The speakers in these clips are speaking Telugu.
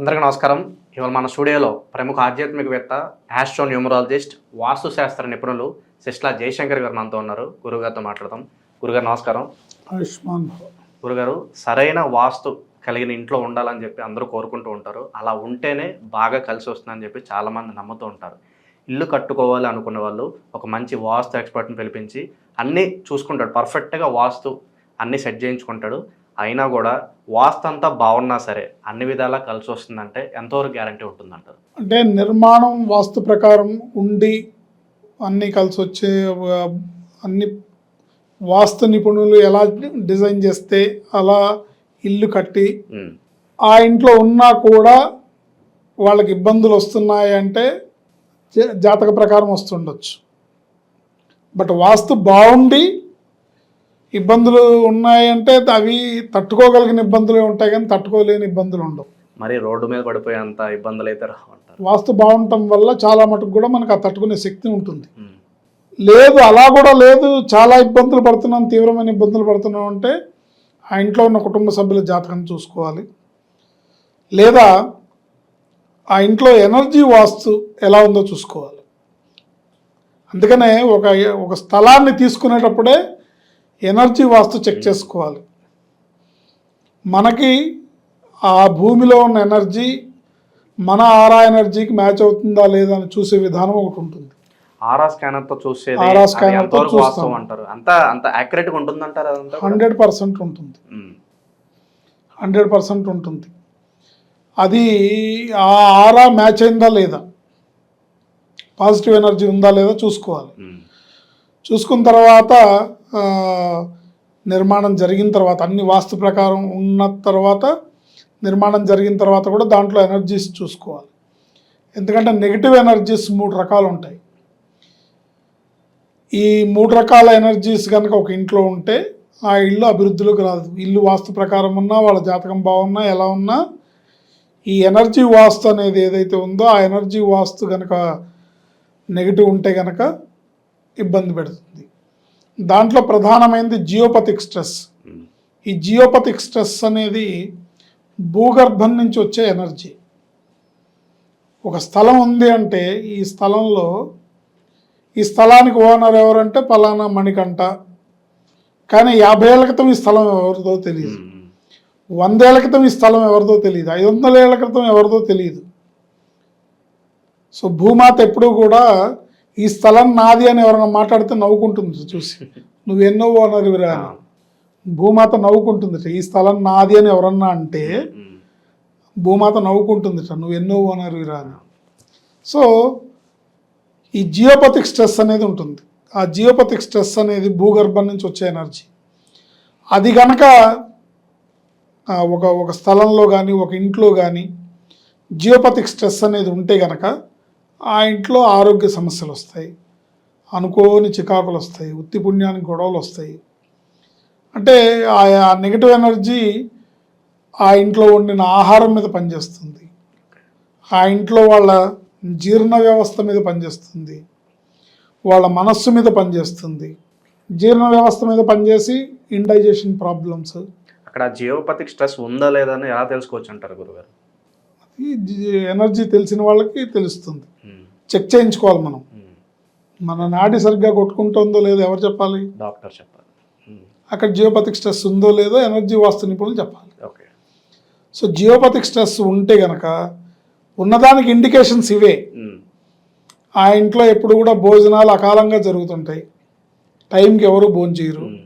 అందరికీ నమస్కారం. ఇవాళ మన స్టూడియోలో ప్రముఖ ఆధ్యాత్మికవేత్త యాస్ట్రో న్యూమరాలజిస్ట్ వాస్తు శాస్త్ర నిపుణులు సిస్లా జయశంకర్ గారు మనతో ఉన్నారు. గురుగారితో మాట్లాడదాం. గురుగారు నమస్కారం. ఆయుష్మాన్. గురుగారు సరైన వాస్తు కలిగిన ఇంట్లో ఉండాలని చెప్పి అందరూ కోరుకుంటూ ఉంటారు. అలా ఉంటేనే బాగా కలిసి వస్తుందని చెప్పి చాలామంది నమ్ముతూ ఉంటారు. ఇల్లు కట్టుకోవాలి అనుకున్న వాళ్ళు ఒక మంచి వాస్తు ఎక్స్పర్ట్ని పిలిపించి అన్నీ చూసుకుంటాడు. పర్ఫెక్ట్గా వాస్తు అన్నీ సెట్ చేయించుకుంటాడు. అయినా కూడా వాస్తు అంతా బాగున్నా సరే అన్ని విధాలా కలిసి వస్తుందంటే ఎంతవరకు గ్యారంటీ ఉంటుందంటారు? అంటే నిర్మాణం వాస్తు ప్రకారం ఉండి అన్నీ కలిసి వచ్చే అన్ని వాస్తు నిపుణులు ఎలా డిజైన్ చేస్తే అలా ఇల్లు కట్టి ఆ ఇంట్లో ఉన్నా కూడా వాళ్ళకి ఇబ్బందులు వస్తున్నాయి అంటే జాతక ప్రకారం వస్తుండొచ్చు. బట్ వాస్తు బాగుండి ఇబ్బందులు ఉన్నాయంటే అవి తట్టుకోగలిగిన ఇబ్బందులే ఉంటాయి కానీ తట్టుకోలేని ఇబ్బందులు ఉండవు. మరి రోడ్డు మీద పడిపోయేంత ఇబ్బందులు అయితే వాస్తు బాగుండటం వల్ల చాలా మటుకు కూడా మనకు ఆ తట్టుకునే శక్తి ఉంటుంది. లేదు అలా కూడా లేదు. చాలా ఇబ్బందులు పడుతున్నాం తీవ్రమైన ఇబ్బందులు పడుతున్నాం అంటే ఆ ఇంట్లో ఉన్న కుటుంబ సభ్యుల జాతకం చూసుకోవాలి. లేదా ఆ ఇంట్లో ఎనర్జీ వాస్తు ఎలా ఉందో చూసుకోవాలి. అందుకనే ఒక ఒక స్థలాన్ని తీసుకునేటప్పుడే ఎనర్జీ వాస్తు చెక్ చేసుకోవాలి. మనకి ఆ భూమిలో ఉన్న ఎనర్జీ మన ఆరా ఎనర్జీకి మ్యాచ్ అవుతుందా లేదా అని చూసే విధానం ఒకటి ఉంటుంది. ఆరా స్కానర్తో చూసేది ఆరా స్కానర్తో చూస్తాం. అంటారు. అంత అంత యాక్యురేట్గా? హండ్రెడ్ పర్సెంట్ ఉంటుంది. ఉమ్, హండ్రెడ్ పర్సెంట్ ఉంటుంది. అది ఆ ఆరా మ్యాచ్ అయిందా లేదా? పాజిటివ్ ఎనర్జీ ఉందా లేదా చూసుకోవాలి. ఉమ్, చూసుకున్న తర్వాత నిర్మాణం జరిగిన తర్వాత అన్ని వాస్తు ప్రకారం ఉన్న తర్వాత నిర్మాణం జరిగిన తర్వాత కూడా దాంట్లో ఎనర్జీస్ చూసుకోవాలి. ఎందుకంటే నెగిటివ్ ఎనర్జీస్ మూడు రకాలు ఉంటాయి. ఈ మూడు రకాల ఎనర్జీస్ కనుక ఒక ఇంట్లో ఉంటే ఆ ఇల్లు అభివృద్ధిలోకి రాదు. ఇల్లు వాస్తు ప్రకారం ఉన్నా వాళ్ళ జాతకం బాగున్నా ఎలా ఉన్నా ఈ ఎనర్జీ వాస్తు అనేది ఏదైతే ఉందో ఆ ఎనర్జీ వాస్తు కనుక నెగిటివ్ ఉంటే కనుక ఇబ్బంది పెడుతుంది. దాంట్లో ప్రధానమైనది జియోపతిక్ స్ట్రెస్. ఈ జియోపతిక్ స్ట్రెస్ అనేది భూగర్భం నుంచి వచ్చే ఎనర్జీ. ఒక స్థలం ఉంది అంటే ఈ స్థలంలో ఈ స్థలానికి ఓనర్ ఎవరంటే పలానా మణికంట కానీ యాభై ఏళ్ళ క్రితం ఈ స్థలం ఎవరిదో తెలియదు వందేళ్ళ క్రితం ఈ స్థలం ఎవరిదో తెలియదు ఐదు వందల ఏళ్ళ క్రితం ఎవరిదో తెలియదు సో భూమాత ఎప్పుడూ కూడా ఈ స్థలం నాది అని ఎవరైనా మాట్లాడితే నవ్వుకుంటుంది చూసి. నువ్వు ఎన్నో అని. భూమాత నవ్వుకుంటుందిట ఈ స్థలం నాది అని ఎవరన్నా అంటే భూమాత నవ్వుకుంటుందిట నువ్వు ఎన్నో ఓనర్విరా అని. సో ఈ జియోపతిక్ స్ట్రెస్ అనేది ఉంటుంది. ఆ జియోపతిక్ స్ట్రెస్ అనేది భూగర్భం నుంచి వచ్చే ఎనర్జీ. అది గనక ఆ, ఒక ఒక స్థలంలో కానీ ఒక ఇంట్లో కానీ జియోపతిక్ స్ట్రెస్ అనేది ఉంటే గనక ఆ ఇంట్లో ఆరోగ్య సమస్యలు వస్తాయి. అనుకోని చికాకులు వస్తాయి. ఉత్తి పుణ్యానికి గొడవలు వస్తాయి. అంటే ఆ నెగిటివ్ ఎనర్జీ ఆ ఇంట్లో వండిన ఆహారం మీద పనిచేస్తుంది. ఆ ఇంట్లో వాళ్ళ జీర్ణ వ్యవస్థ మీద పనిచేస్తుంది. వాళ్ళ మనస్సు మీద పనిచేస్తుంది. జీర్ణ వ్యవస్థ మీద పనిచేసి ఇండైజెషన్ ప్రాబ్లమ్స్ అక్కడ జియోపతిక్ స్ట్రెస్ ఉందా లేదా అని ఎలా తెలుసుకోవచ్చు అంటారు గురుగారు? ఎనర్జీ తెలిసిన వాళ్ళకి తెలుస్తుంది. చెక్ చేయించుకోవాలి మనం. మన నాడి సరిగ్గా కొట్టుకుంటుందో లేదో ఎవరు చెప్పాలి? డాక్టర్ చెప్పాలి. అక్కడ జియోపతిక్ స్ట్రెస్ ఉందో లేదో ఎనర్జీ వాస్తు నిపుణులు చెప్పాలి. ఓకే. సో జియోపతిక్ స్ట్రెస్ ఉంటే గనక ఉన్నదానికి ఇండికేషన్స్ ఇవే. ఆ ఇంట్లో ఎప్పుడు కూడా భోజనాలు అకాలంగా జరుగుతుంటాయి. టైంకి ఎవరు భోజనం చేయరు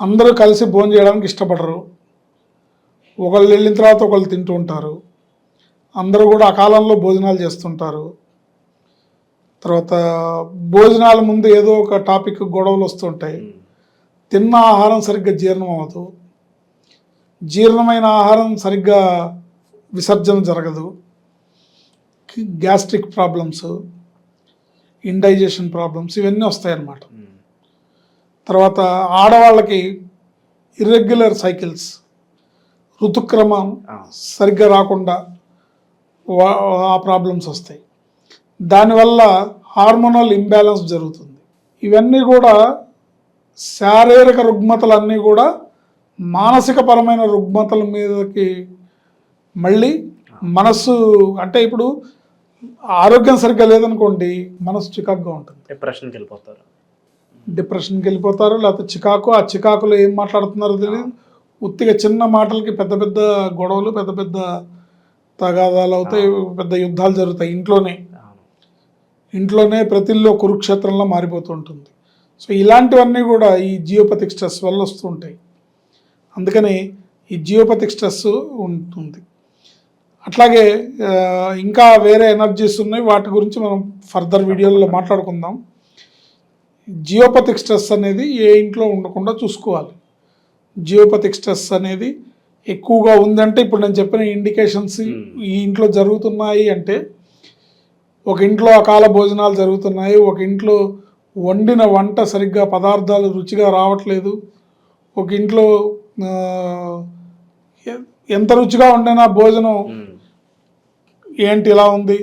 అందరూ కలిసి భోజనం చేయడానికి ఇష్టపడరు. ఒకళ్ళు వెళ్ళిన తర్వాత ఒకళ్ళు తింటూ ఉంటారు. అందరూ కూడా అకాలంలో భోజనాలు చేస్తుంటారు. తర్వాత భోజనాల ముందు ఏదో ఒక టాపిక్ గొడవలు వస్తుంటాయి తిన్న ఆహారం సరిగ్గా జీర్ణం అవ్వదు. జీర్ణమైన ఆహారం సరిగ్గా విసర్జన జరగదు. గ్యాస్ట్రిక్ ప్రాబ్లమ్స్ ఇండైజెషన్ ప్రాబ్లమ్స్ ఇవన్నీ వస్తాయన్నమాట. తర్వాత ఆడవాళ్ళకి ఇర్రెగ్యులర్ సైకిల్స్ ఋతుక్రమం సరిగ్గా రాకుండా ఆ ప్రాబ్లమ్స్ వస్తాయి. దానివల్ల హార్మోనల్ ఇంబ్యాలెన్స్ జరుగుతుంది. ఇవన్నీ కూడా శారీరక రుగ్మతలన్నీ కూడా మానసిక పరమైన రుగ్మతల మీదకి మళ్ళీ మనస్సు అంటే ఇప్పుడు ఆరోగ్యం సరిగ్గా లేదనుకోండి మనసు చికాకుగా ఉంటుంది. డిప్రెషన్కి వెళ్ళిపోతారు. డిప్రెషన్కి వెళ్ళిపోతారు లేకపోతే చికాకు ఆ చికాకులో ఏం మాట్లాడుతున్నారో తెలియదు. ఉత్తిగా చిన్న మాటలకి పెద్ద పెద్ద గొడవలు పెద్ద పెద్ద తగాదాలు అవుతాయి పెద్ద యుద్ధాలు జరుగుతాయి ఇంట్లోనే. ఇంట్లోనే ప్రతిల్లో కురుక్షేత్రంలో మారిపోతూ ఉంటుంది. సో ఇలాంటివన్నీ కూడా ఈ జియోపతిక్ స్ట్రెస్ వల్ల వస్తుంటాయి అందుకని ఈ జియోపతిక్ స్ట్రెస్ ఉంటుంది. అట్లాగే ఇంకా వేరే ఎనర్జీస్ ఉన్నాయి. వాటి గురించి మనం ఫర్దర్ వీడియోలో మాట్లాడుకుందాం. జియోపతిక్ స్ట్రెస్ అనేది ఏ ఇంట్లో ఉండకుండా చూసుకోవాలి. జియోపతిక్ స్ట్రెస్ అనేది ఎక్కువగా ఉందంటే ఇప్పుడు నేను చెప్పిన ఇండికేషన్స్ ఈ ఇంట్లో జరుగుతున్నాయి అంటే ఒక ఇంట్లో అకాల భోజనాలు జరుగుతున్నాయి ఒక ఇంట్లో వండిన వంట సరిగ్గా పదార్థాలు రుచిగా రావట్లేదు ఒక ఇంట్లో ఎంత రుచిగా వండినా భోజనం ఉమ్. ఏంటి ఇలా ఉంది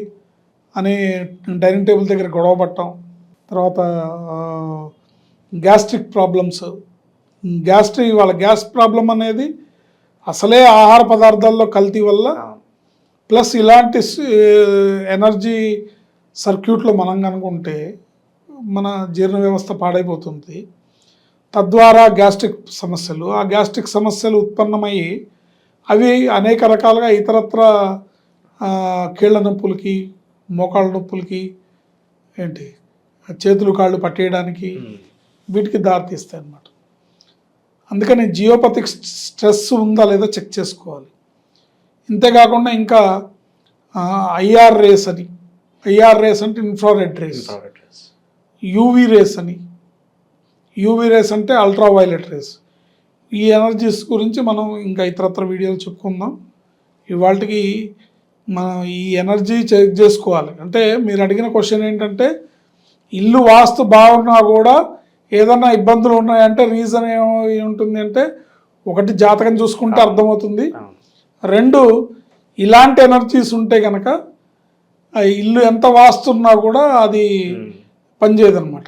అని డైనింగ్ టేబుల్ దగ్గర గొడవ పట్టడం తర్వాత గ్యాస్ట్రిక్ ప్రాబ్లమ్స్ గ్యాస్ట్రిక్ వాళ్ళ గ్యాస్ ప్రాబ్లం అనేది అసలే ఆహార పదార్థాల్లో కల్తీ వల్ల. ప్లస్ ఇలాంటి ఎనర్జీ సర్క్యూట్లో మనం కనుకుంటే మన జీర్ణ వ్యవస్థ పాడైపోతుంది తద్వారా గ్యాస్ట్రిక్ సమస్యలు ఆ గ్యాస్ట్రిక్ సమస్యలు ఉత్పన్నమయ్యి అవి అనేక రకాలుగా ఇతరత్ర కీళ్ళ నొప్పులకి మోకాళ్ళ నొప్పులకి ఏంటి చేతులు కాళ్ళు పట్టేయడానికి. వీటికి దారితీస్తాయి అన్నమాట అందుకని జియోపతిక్ స్ట్రెస్ ఉందా లేదా చెక్ చేసుకోవాలి. ఇంతేకాకుండా ఇంకా ఐఆర్ రేస్ అని ఐఆర్ రేస్ అంటే ఇన్ఫ్రారెడ్ రేస్. యూవి రేస్ అని యూవి రేస్ అంటే అల్ట్రా వైలెట్ రేస్. ఈ ఎనర్జీస్ గురించి మనం ఇంకా ఇతరత్ర వీడియోలు చెప్పుకుందాం. ఇవాళకి మనం ఈ ఎనర్జీ చెక్ చేసుకోవాలి. అంటే మీరు అడిగిన క్వశ్చన్ ఏంటంటే ఇల్లు వాస్తు బాగున్నా కూడా ఏదన్నా ఇబ్బందులు ఉన్నాయంటే రీజన్ ఏముంటుంది అంటే ఒకటి జాతకం చూసుకుంటే అర్థమవుతుంది. రెండు ఇలాంటి ఎనర్జీస్ ఉంటే కనుక ఆ ఇల్లు ఎంత వాస్తున్నా కూడా అది ఉమ్. పనిచేయదన్నమాట.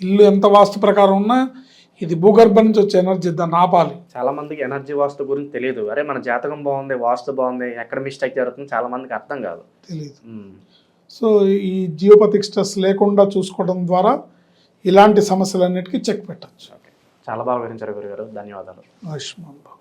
ఇల్లు ఎంత వాస్తు ప్రకారం ఉన్నా ఇది భూగర్భం నుంచి వచ్చే ఎనర్జీ దాన్ని ఆపాలి. చాలా మందికి ఎనర్జీ వాస్తు గురించి తెలియదు. అరే మన జాతకం బాగుంది వాస్తు బాగుంది ఎక్కడ మిస్టేక్ జరుగుతుంది చాలా మందికి అర్థం కాదు. తెలియదు. సో ఈ జియోపతిక్ స్ట్రెస్ లేకుండా చూసుకోవడం ద్వారా ఇలాంటి సమస్యలన్నిటికీ చెక్ పెట్టచ్చు. చాలా బాగా వివరించారు గురుగారు. ధన్యవాదాలు. ఆయుష్మాన్ భవ